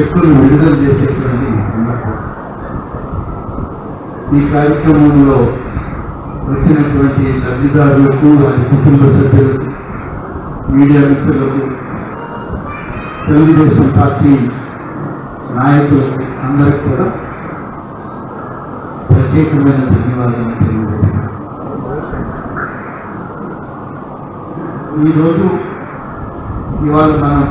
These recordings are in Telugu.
చెక్కులు విడుదల చేసేటువంటి సందర్భం. ఈ కార్యక్రమంలో వచ్చినటువంటి లబ్ధిదారులకు వారి కుటుంబ సభ్యులకు మీడియా మిత్రులకు తెలుగుదేశం పార్టీ నాయకులకు అందరికి కూడా ప్రత్యేకమైన ధన్యవాదాలు తెలియజేస్తాను. ఈరోజు ఇవాళ మనం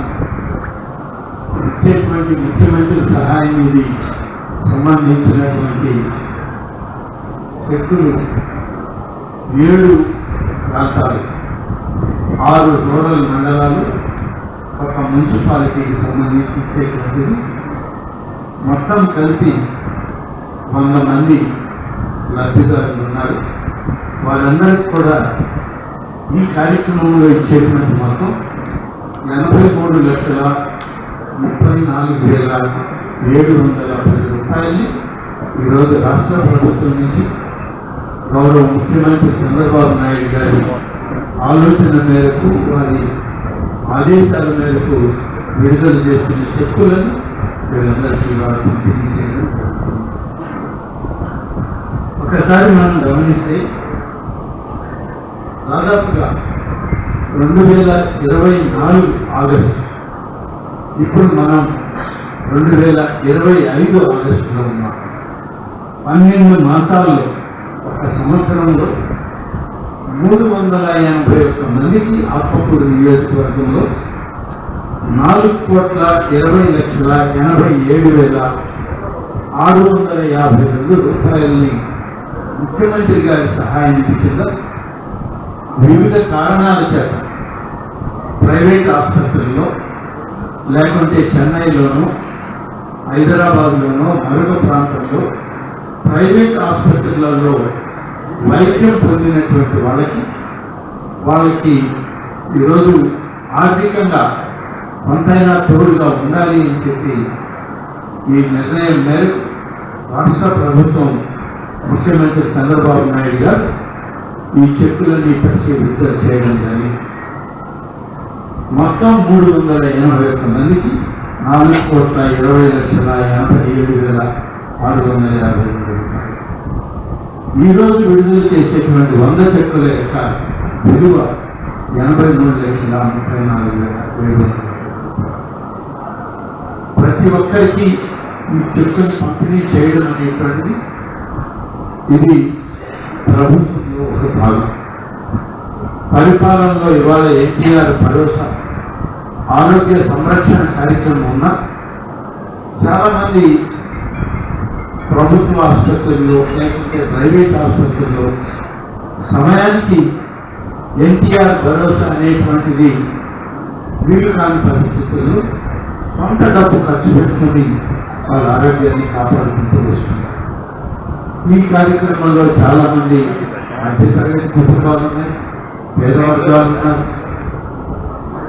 ఉన్నటువంటి ముఖ్యమంత్రి సహాయ నిధి సంబంధించినటువంటి చెక్కులు ఏడు ప్రాంతాలు. ఆరు రూరల్ మండలాలు ఒక మున్సిపాలిటీకి సంబంధించి ఇచ్చేటువంటిది. మొత్తం కలిపి వంద మంది లబ్ధిదారులు ఉన్నారు. వారందరికీ కూడా ఈ కార్యక్రమంలో ఇచ్చేటువంటి మొత్తం ఎనభై మూడు లక్షల ముప్పై నాలుగు వేల ఏడు వందల పది రూపాయలు ఈరోజు రాష్ట్ర ప్రభుత్వం నుంచి గౌరవ ముఖ్యమంత్రి చంద్రబాబు నాయుడు గారి ఆలోచన మేరకు వారి ఆదేశాల మేరకు విడుదల చేసిన చెక్కులను వీళ్ళందరికీ వారు పంపిణీ చేయడం ఒకసారి మనం గమనిస్తే దాదాపుగా రెండు వేల ఇరవై నాలుగు ఆగస్టు ఇప్పుడు మనం రెండు వేల ఇరవై ఐదు ఆగస్టులో ఉన్నాం. పన్నెండు మాసాల్లో ఒక సంవత్సరంలో మూడు వందల ఎనభై ఒక్క మందికి ఆత్మకూరు నియోజకవర్గంలో నాలుగు కోట్ల ఇరవై లక్షల ఎనభై ఏడు వేల ఆరు వందల యాభై రెండు రూపాయలని ముఖ్యమంత్రి గారి సహాయ నిధి కింద వివిధ కారణాల చేత ప్రైవేట్ ఆసుపత్రుల్లో లేకుంటే చెన్నైలోనూ హైదరాబాద్లోనూ మరొక ప్రాంతంలో ప్రైవేట్ ఆసుపత్రులలో వైద్యం పొందినటువంటి వాళ్ళకి వాళ్ళకి ఈరోజు ఆర్థికంగా కొంతైనా తోడుగా ఉండాలి అని చెప్పి ఈ నిర్ణయం మేరకు రాష్ట్ర ప్రభుత్వం ముఖ్యమంత్రి చంద్రబాబు నాయుడు గారు ఈ చెక్కులన్నీ ఇప్పటికీ విడుదల చేయడం జరిగింది. మొత్తం మూడు వందల ఎనభై ఒక్క మందికి నాలుగు కోట్ల ఇరవై లక్షల ఎనభై ఏడు వేల ఆరు వందల యాభై రెండు రూపాయలు. ఈరోజు విడుదల చేసేటువంటి వంద చెక్కుల యొక్క విలువ ఎనభై మూడు లక్షల ముప్పై నాలుగు వేల ఏడు వందల ప్రతి ఒక్కరికి ఈ చెక్కును పంపిణీ చేయడం అనేటువంటిది ఇది ప్రభుత్వంలో ఒక భాగం. పరిపాలనలో ఇవాళ ఎన్టీఆర్ భరోసా ఆరోగ్య సంరక్షణ కార్యక్రమం ఉన్న చాలామంది ప్రభుత్వ ఆసుపత్రుల్లో లేకుంటే ప్రైవేట్ ఆసుపత్రుల్లో సమయానికి ఎన్టీఆర్ భరోసా అనేటువంటిది వీలు కాని పరిస్థితుల్లో సొంత డబ్బు ఖర్చు పెట్టుకొని వాళ్ళ ఆరోగ్యాన్ని కాపాడుకుంటూ వస్తున్నారు. ఈ కార్యక్రమంలో చాలామంది మధ్యతరగతి కుటుంబాలు ఉన్నాయి పేదవర్గాలు ఉన్నారు.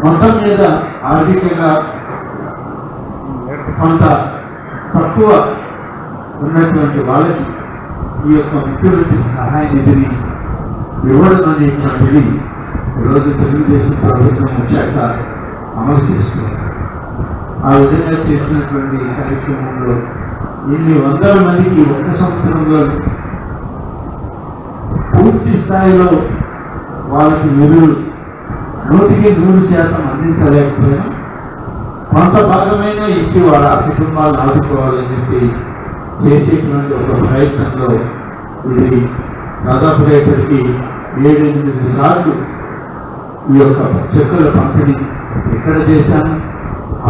మొత్తం మీద ఆర్థికంగా కొంత తక్కువ ఉన్నటువంటి వాళ్ళకి ఈ యొక్క ముఖ్యమంత్రి సహాయ నిధిని ఇవ్వడం అనేటువంటిది ఈరోజు తెలుగుదేశం ప్రభుత్వం వచ్చాక అమలు చేస్తున్నారు. ఆ విధంగా చేసినటువంటి కార్యక్రమంలో ఇన్ని వందల మందికి ఒక్క సంవత్సరంలో పూర్తి స్థాయిలో వాళ్ళకి నిధులు నూటికి నూరు శాతం అందించలేకపోయినా కొంత భాగమైనా ఇచ్చి వాళ్ళ ఆ కుటుంబాలను ఆదుకోవాలని చెప్పి చేసేటువంటి ఒక ప్రయత్నంలో ఇది దాదాపుగా ఇప్పటికీ ఏడెనిమిది సార్లు ఈ యొక్క చెక్కుల పంపిణీ ఎక్కడ చేశాను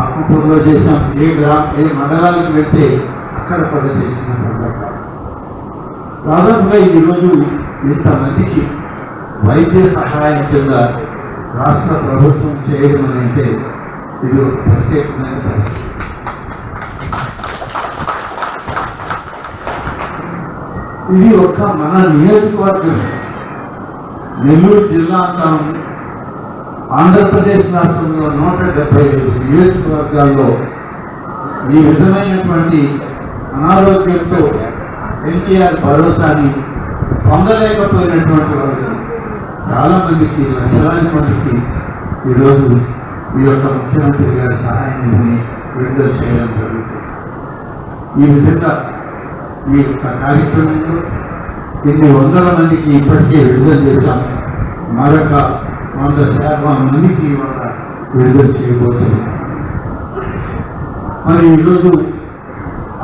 ఆత్మకూరులో చేశాం ఏ గ్రామ ఏ మండలానికి వెళ్తే అక్కడ కూడా చేసిన సందర్భాలు. దాదాపుగా ఈరోజు ఇంతమందికి వైద్య సహాయం కింద రాష్ట్ర ప్రభుత్వం చేయడం అని అంటే ఇది ఒక ప్రత్యేకమైన పరిస్థితి. ఇది ఒక మన నియోజకవర్గం నెల్లూరు జిల్లా అంతా ఉంది ఆంధ్రప్రదేశ్ రాష్ట్రంలో నూట డెబ్బై ఐదు నియోజకవర్గాల్లో ఈ విధమైనటువంటి అనారోగ్యంతో ఎన్టీఆర్ భరోసాని పొందలేకపోయినటువంటి వాళ్ళకి చాలామందికి లక్షలాది మందికి ఈరోజు ఈ యొక్క ముఖ్యమంత్రి గారి సహాయ నిధిని విడుదల చేయడం జరుగుతుంది. ఈ విధంగా ఈ యొక్క కార్యక్రమంలో ఇన్ని వందల మందికి ఇప్పటికే విడుదల చేశాం మరొక వంద శాతం మందికి ఇవాళ విడుదల చేయబోతున్నాం మరి ఈరోజు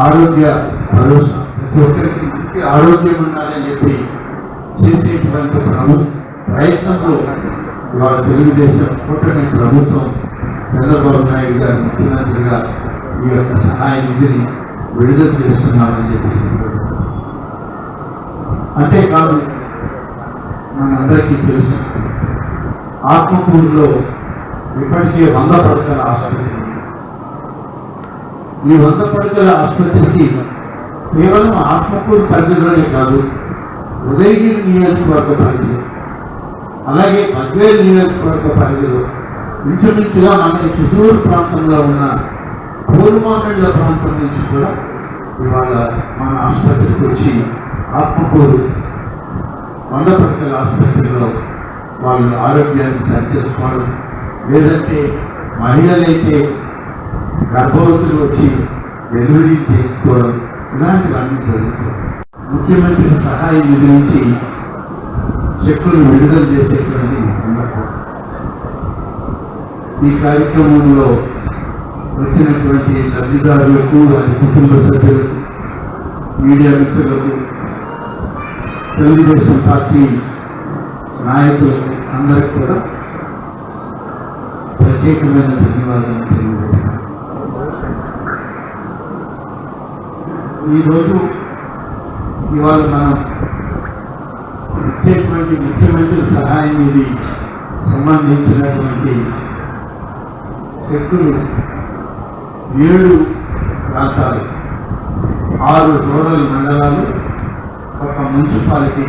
ఆరోగ్య భరోసా ప్రతి ఒక్కరికి మంచి ఆరోగ్యం ఉండాలని చెప్పి చేసేటువంటి ప్రభుత్వం ప్రయత్నంలో ఇవాళ తెలుగుదేశం కూటమి ప్రభుత్వం చంద్రబాబు నాయుడు గారు ముఖ్యమంత్రిగా ఈ యొక్క సహాయ నిధిని విడుదల చేస్తున్నామని చెప్పేసి అంతేకాదు మనందరికీ తెలుసు ఆత్మకూరులో ఇప్పటికే వంద పడకల ఆసుపత్రి ఈ వంద పడకల ఆసుపత్రికి కేవలం ఆత్మకూరు పరిధిలోనే కాదు ఉదయగిరి నియోజకవర్గ పరిధి అలాగే పద్వేలు నియోజకవర్గ పరిధిలో ఇంచుమించుగా మనకి చిత్తూరు ప్రాంతంలో ఉన్న పూర్వమండల ప్రాంతం నుంచి కూడా ఇవాళ మన ఆసుపత్రికి వచ్చి ఆత్మకూరు వంద పడకల ఆసుపత్రిలో వాళ్ళు ఆరోగ్యాన్ని సరి చేసుకోవడం. లేదంటే మహిళలైతే గర్భవతులు వచ్చి డెలివరీ చేసుకోవడం ఇలాంటివన్నీ జరుగుతాయి. ముఖ్యమంత్రి సహాయ నిధి నుంచి చెక్కులు విడుదల చేసేటువంటి సందర్భం. ఈ కార్యక్రమంలో వచ్చినటువంటి లబ్ధిదారులకు వారి కుటుంబ సభ్యులకు మీడియా మిత్రులకు తెలుగుదేశం పార్టీ నాయకులకు అందరికి కూడా ప్రత్యేకమైన ధన్యవాదాలు తెలియజేశాను ఈరోజు ఇవాళ మనం ఇచ్చేటువంటి ముఖ్యమంత్రి సహాయం ఇది. సంబంధించినటువంటి చెక్కులు ఏడు ప్రాంతాలు. ఆరు రూరల్ మండలాలు ఒక మున్సిపాలిటీ